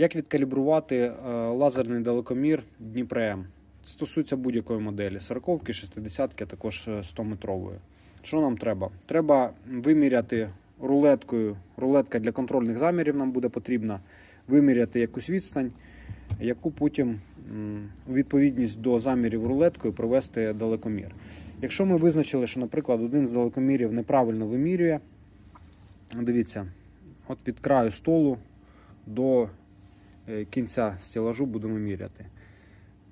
Як відкалібрувати е, лазерний далекомір Дніпре-М? Стосується будь-якої моделі 40 60 а також 100-метрової. Що нам треба? Треба виміряти рулеткою. Рулетка для контрольних замірів нам буде потрібна. Виміряти якусь відстань, яку потім у відповідність до замірів рулеткою провести далекомір. Якщо ми визначили, що, наприклад, один з далекомірів неправильно вимірює, дивіться, от від краю столу до е, кінця стелажу будемо міряти.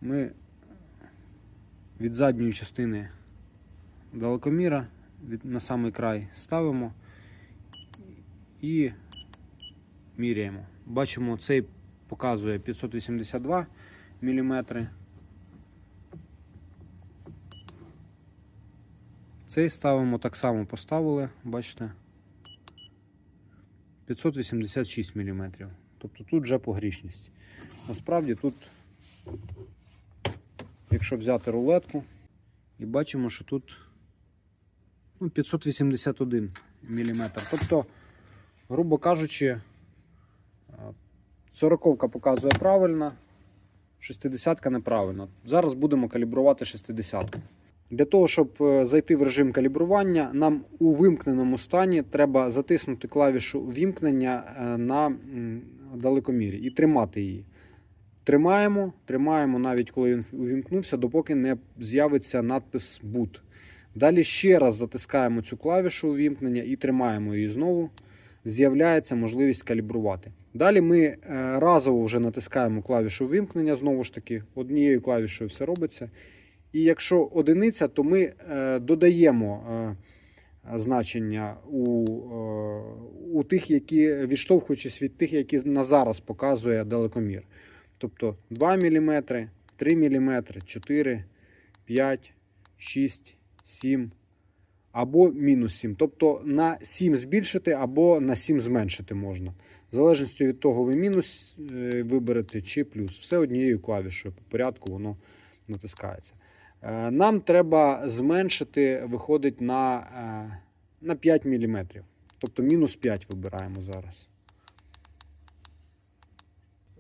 Ми від задньої частини далекоміра на самий край ставимо і міряємо. Бачимо, цей показує 582 мм. Цей ставимо так само поставили, бачите, 586 мм. Тобто тут вже погрішність. Насправді тут, якщо взяти рулетку, і бачимо, що тут ну, 581 мм. Тобто, грубо кажучи, 40 показує правильно, 60 неправильно. Зараз будемо калібрувати 60. Для того, щоб е, зайти в режим калібрування, нам у вимкненому стані треба затиснути клавішу вімкнення е, на далекомірі і тримати її. Тримаємо, тримаємо навіть коли він увімкнувся, допоки не з'явиться надпис Boot. Далі ще раз затискаємо цю клавішу увімкнення і тримаємо її знову. З'являється можливість калібрувати. Далі ми е, разово вже натискаємо клавішу вимкнення, знову ж таки, однією клавішою все робиться. І якщо одиниця, то ми е, додаємо е, значення у, е, у тих, які відштовхуючись від тих, які на зараз показує далекомір. Тобто 2 мм, 3 мм, 4, 5, 6, 7 або мінус 7. Тобто на 7 збільшити або на 7 зменшити можна. В залежності від того, ви мінус е, виберете чи плюс. Все однією клавішою. По порядку воно натискається. Е, Нам треба зменшити, виходить на, е, на 5 мм. Тобто мінус 5 вибираємо зараз.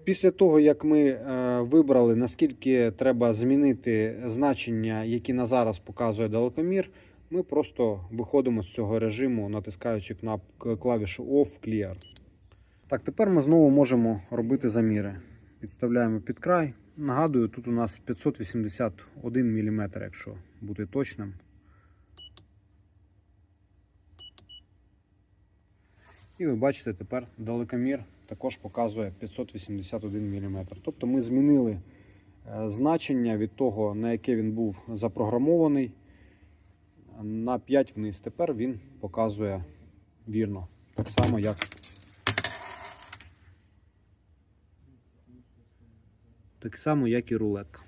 Після того, як ми е, вибрали, наскільки треба змінити значення, які на зараз показує далекомір, ми просто виходимо з цього режиму, натискаючи кнап- клавішу Off Clear. Так, тепер ми знову можемо робити заміри. Підставляємо під край. Нагадую, тут у нас 581 мм, якщо бути точним. І ви бачите, тепер далекомір також показує 581 мм. Тобто ми змінили е, значення від того, на яке він був запрограмований, на 5 вниз. Тепер він показує вірно. Так само, як так само, як і рулетка.